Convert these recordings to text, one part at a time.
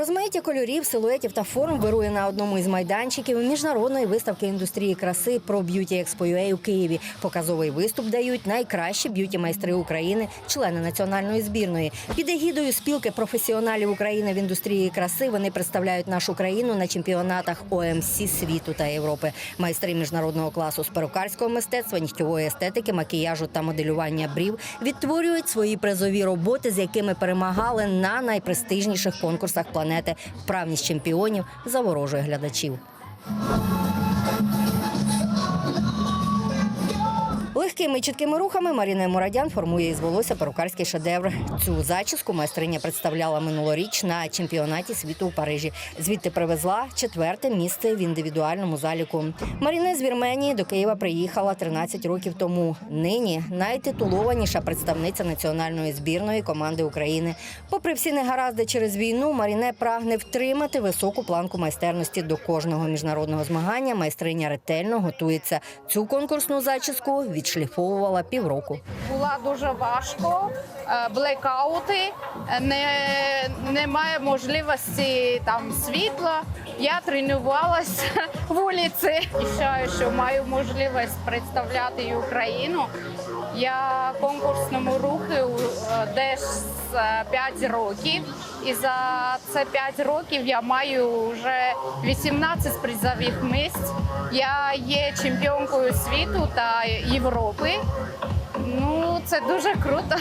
Розмаїття кольорів, силуетів та форм вирує на одному із майданчиків міжнародної виставки індустрії краси про б'юті Експо.UA у Києві. Показовий виступ дають найкращі б'юті майстри України, члени національної збірної. Під егідою спілки професіоналів України в індустрії краси вони представляють нашу країну на чемпіонатах ОМС світу та Європи. Майстри міжнародного класу з перукарського мистецтва, нігтєвої естетики, макіяжу та моделювання брів відтворюють свої призові роботи, з якими перемагали на найпрестижніших конкурсах планети. Вправність чемпіонів заворожує глядачів. Легкими чіткими рухами Маріна Мурадян формує із волосся перукарський шедевр. Цю зачіску майстриня представляла минулоріч на чемпіонаті світу у Парижі. Звідти привезла четверте місце в індивідуальному заліку. Маріна з Вірменії до Києва приїхала 13 років тому. Нині найтитулованіша представниця національної збірної команди України. Попри всі негаразди через війну, Маріне прагне втримати високу планку майстерності до кожного міжнародного змагання. Майстриня ретельно готується. Цю конкурсну зачіску відшліфовувала півроку. Була дуже важко, е, блекаути, е, не, немає можливості там світла. Я тренувалася вулиці. Вважаю, що маю можливість представляти Україну. Я в конкурсному руху десь 5 років. І за це 5 років я маю вже 18 призових місць. Я є чемпіонкою світу та Європи. Ну, це дуже круто.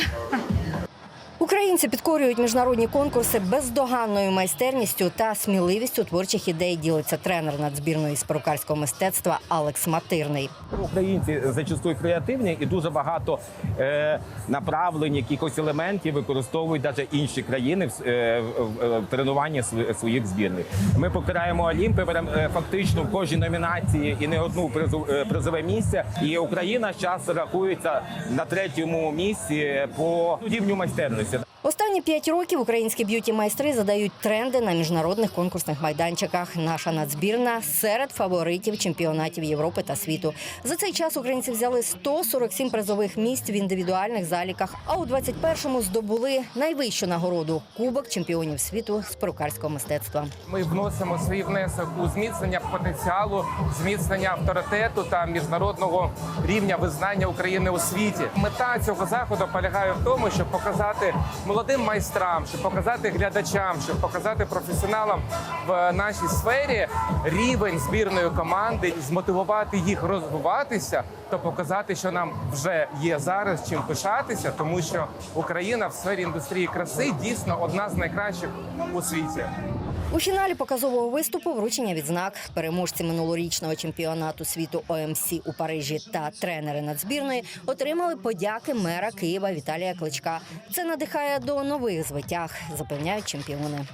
Українці підкорюють міжнародні конкурси бездоганною майстерністю та сміливістю творчих ідей. Ділиться тренер надзбірної з перукарського мистецтва Алекс Матирний. Українці зачастую креативні і дуже багато е, направлень, якихось елементів використовують навіть інші країни в, е, в, тренуванні своїх збірних. Ми покираємо Олімпи, беремо е, фактично в кожній номінації і не одну призу- е, призове місце. І Україна зараз рахується на третьому місці по рівню майстерності. Останні п'ять років українські б'юті майстри задають тренди на міжнародних конкурсних майданчиках. Наша надзбірна серед фаворитів чемпіонатів Європи та світу. За цей час українці взяли 147 призових місць в індивідуальних заліках. А у 21-му здобули найвищу нагороду Кубок чемпіонів світу з перукарського мистецтва. Ми вносимо свій внесок у зміцнення потенціалу, зміцнення авторитету та міжнародного рівня визнання України у світі. Мета цього заходу полягає в тому, щоб показати молодим майстрам, щоб показати глядачам, щоб показати професіоналам в нашій сфері рівень збірної команди, змотивувати їх розвиватися та показати, що нам вже є зараз чим пишатися, тому що Україна в сфері індустрії краси дійсно одна з найкращих у світі. У фіналі показового виступу вручення відзнак переможці минулорічного чемпіонату світу ОМС у Парижі та тренери надзбірної отримали подяки мера Києва Віталія Кличка. Це надихає до нових звитяг, запевняють чемпіони.